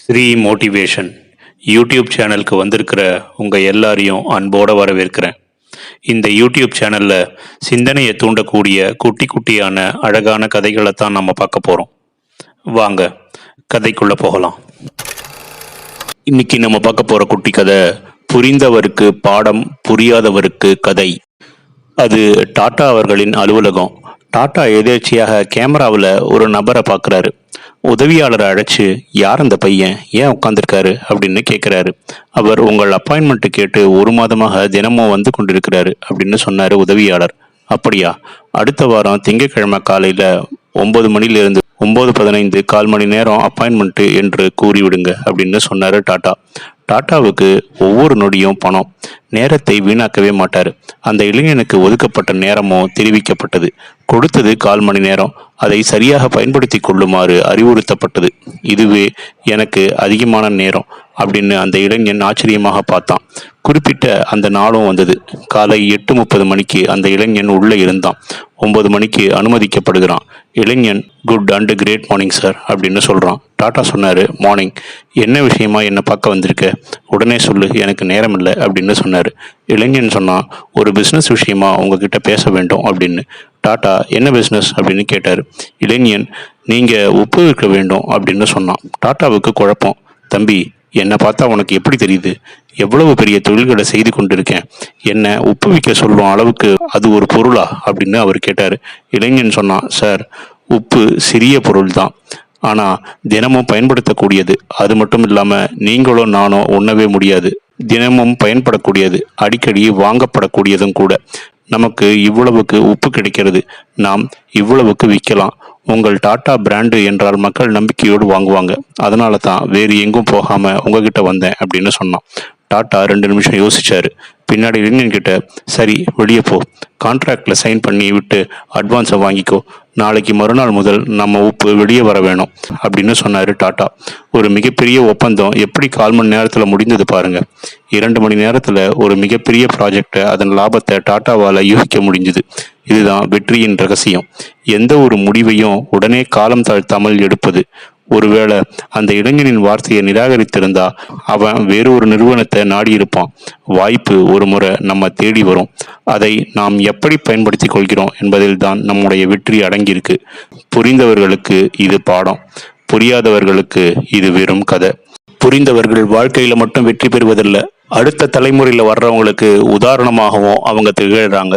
Sri motivation YouTube சேனலுக்கு வந்திருக்கிற உங்கள் எல்லாரையும் அன்போடு வரவேற்கிறேன். இந்த யூடியூப் சேனலில் சிந்தனையை தூண்டக்கூடிய குட்டி குட்டியான அழகான கதைகளை தான் நம்ம பார்க்க போகிறோம் வாங்க கதைக்குள்ளே போகலாம். இன்னைக்கு நம்ம பார்க்க போகிற குட்டி கதை புரிந்தவருக்கு பாடம் புரியாதவருக்கு கதை. அது டாட்டா அவர்களின் அலுவலகம். டாட்டா எதேர்ச்சியாக கேமராவில் ஒரு நபரை பார்க்குறாரு. உதவியாளரை அழைச்சு யார் அந்த பையன்? ஏன் உட்காந்துருக்காரு அப்படின்னு கேட்குறாரு அவர் உங்கள் அப்பாயின்மெண்ட்டு கேட்டு ஒரு மாதமாக தினமும் வந்து கொண்டிருக்கிறாரு அப்படின்னு சொன்னார் உதவியாளர். அப்படியா? அடுத்த வாரம் திங்கட்கிழமை காலையில் ஒம்பது மணிலிருந்து ஒம்பது பதினைந்து கால் மணி நேரம் அப்பாயின்மெண்ட்டு என்று கூறிவிடுங்க அப்படின்னு சொன்னார் டாட்டா. டாட்டாவுக்கு ஒவ்வொரு நொடியும் பணம். நேரத்தை வீணாக்கவே மாட்டார். அந்த இளைஞனுக்கு ஒதுக்கப்பட்ட நேரமோ தெரிவிக்கப்பட்டது. கொடுத்தது கால் மணி நேரம். அதை சரியாக பயன்படுத்தி கொள்ளுமாறு அறிவுறுத்தப்பட்டது. இதுவே எனக்கு அதிகமான நேரம் அப்படின்னு அந்த இளைஞன் ஆச்சரியமாக பார்த்தான். குறிப்பிட்ட அந்த நாளும் வந்தது. காலை எட்டு முப்பது மணிக்கு அந்த இளைஞன் உள்ளே இருந்தான். ஒன்பது மணிக்கு அனுமதிக்கப்படுகிறான். இளைஞன் good and great morning sir அப்படின்னு சொல்கிறான் டாட்டா சொன்னார் மார்னிங் என்ன விஷயமா என்னை பார்க்க வந்திருக்க? உடனே சொல்லு எனக்கு நேரம் இல்லை அப்படின்னு சொன்னார். இளைஞன் சொன்னான் ஒரு பிஸ்னஸ் விஷயமா உங்ககிட்ட பேச வேண்டும் அப்படின்னு. டாட்டா என்ன பிஸ்னஸ் அப்படின்னு கேட்டார். இளைஞன் நீங்கள் ஒப்புவிக்க வேண்டும் அப்படின்னு சொன்னான். டாட்டாவுக்கு குழப்பம் தம்பி என்னை பார்த்தா உனக்கு எப்படி தெரியுது? எவ்வளவு பெரிய தொழில்களை செய்து கொண்டிருக்கேன். என்னை உப்பு விற்க சொல்லும் அளவுக்கு அது ஒரு பொருளா? அப்படின்னு அவர் கேட்டார். இளைஞன் சொன்னான் சார் உப்பு சிறிய பொருள் தான் ஆனால் தினமும் பயன்படுத்தக்கூடியது. அது மட்டும் இல்லாமல் நீங்களும் நானும் உண்ணவே முடியாது. தினமும் பயன்படக்கூடியது. அடிக்கடி வாங்கப்படக்கூடியதும் கூட. நமக்கு இவ்வளவுக்கு உப்பு கிடைக்கிறது. நாம் இவ்வளவுக்கு விற்கலாம். உங்கள் டாட்டா பிராண்டு என்றால் மக்கள் நம்பிக்கையோடு வாங்குவாங்க. அதனால தான் வேறு எங்கும் போகாமல் உங்ககிட்ட வந்தேன் அப்படின்னு சொன்னான். டாட்டா ரெண்டு நிமிஷம் யோசிச்சாரு. பின்னாடி இளைஞன் கிட்ட சரி வெளியே போ. கான்ட்ராக்டில் சைன் பண்ணி விட்டு அட்வான்ஸை வாங்கிக்கோ. நாளைக்கு மறுநாள் முதல் நம்ம உப்பு வெளியே வர வேணும் அப்படின்னு சொன்னார் டாட்டா. ஒரு மிகப்பெரிய ஒப்பந்தம் எப்படி கால் மணி நேரத்தில் முடிந்தது பாருங்க. இரண்டு மணி நேரத்தில் ஒரு மிகப்பெரிய ப்ராஜெக்டை அதன் லாபத்தை டாட்டாவால் யூகிக்க முடிஞ்சுது. இதுதான் வெற்றியின் ரகசியம். எந்த ஒரு முடிவையும் உடனே காலம் தாழ்த்தாமல் எடுப்பது. ஒருவேளை அந்த இளைஞனின் வார்த்தையை நிராகரித்திருந்தா அவன் வேறு ஒரு நிறுவனத்தை நாடியிருப்பான். வாய்ப்பு ஒரு முறை நம்ம தேடி வரும். அதை நாம் எப்படி பயன்படுத்தி கொள்கிறோம் என்பதில் தான் நம்முடைய வெற்றி அடங்கியிருக்கு. புரிந்தவர்களுக்கு இது பாடம். புரியாதவர்களுக்கு இது வெறும் கதை. புரிந்தவர்கள் வாழ்க்கையில மட்டும் வெற்றி பெறுவதில்லை. அடுத்த தலைமுறையில் வர்றவங்களுக்கு உதாரணமாகவும் அவங்க திகழ்கிறாங்க